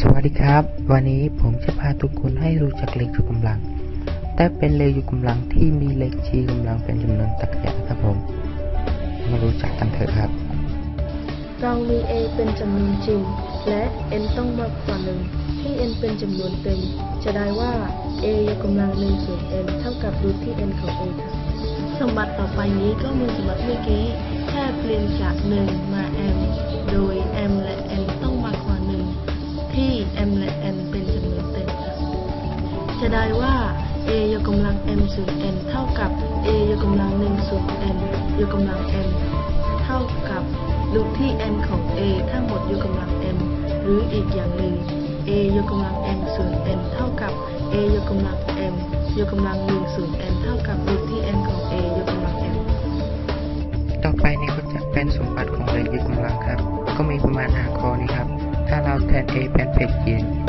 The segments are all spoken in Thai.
สวัสดีครับ วันนี้ผมจะพาทุกคนให้รู้จักเลขยกกำลัง แต่เป็นเลขยกกำลังที่มีเลขชี้กำลังเป็นจำนวนตรรกะครับผม มารู้จักกันเถอะครับ เรามี a เป็นจำนวนจริง และ n ต้องมากกว่าหนึ่งที่ n เป็นจำนวนเต็ม จะได้ว่า a ยกกำลังหนึ่งส่วน n เท่ากับรูทที่ n ของ a ค่ะสมบัติต่อไปนี้ก็เหมือนสมบัติเมื่อกี้ แค่เปลี่ยนจาก 1 มา m โดย m และ จะได้ว่า a ยกกำลัง m ส่วน n เท่ากับ a ยกกำลัง1ส่วน n ยกกำลัง m เท่ากับรูทที่ n ของ a ทั้งหมดยกกำลัง m หรืออีกอย่างหนึ่ง a ยกกำลัง m ส่วน n เท่ากับ a ยกกำลัง m ยกกำลัง1ส่วน n เท่ากับรูทที่ n ของ a ยกกำลัง m ต่อไปนี้ก็จะเป็นสมบัติของเลขยกกำลังครับ ก็มีประมาณ5ข้อนี้ครับ ถ้าเราแทน a เป็นเพศหญิง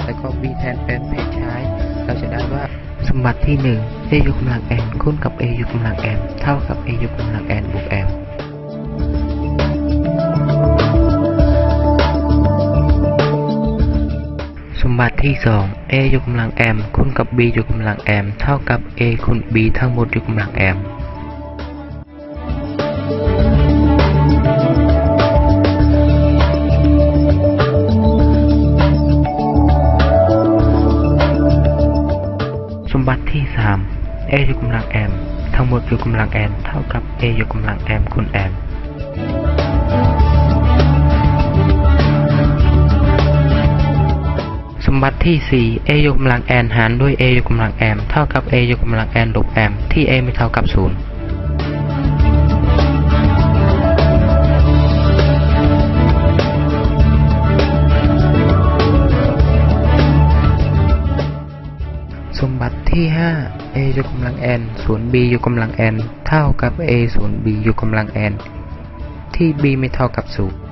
มบัติที่ 1 a ยกกำลัง n คูณกับ a ยกกำลัง m เท่ากับ a ยกกำลัง n บวก m สมบัติที่ 2 a ยกกำลัง m คูณกับ b ยกกำลัง m เท่ากับ a คูณ b ทั้งหมดยกกำลัง m มบัติที่ 3 a ยกกำลัง m ทั้งหมดยกกำลัง n เท่ากับ a ยกกำลัง m คูณ n สมบัติที่ 4 a ยกกำลัง n หารด้วย a ยกกำลัง m เท่ากับ a ยกกำลัง n ลบ m ที่ a ไม่เท่ากับ 0 สมบัติที่ 5 a ยกกำลัง n ส่วน b ยกกำลัง n เท่ากับ a ส่วน b ยกกำลัง n ที่ b ไม่เท่ากับ0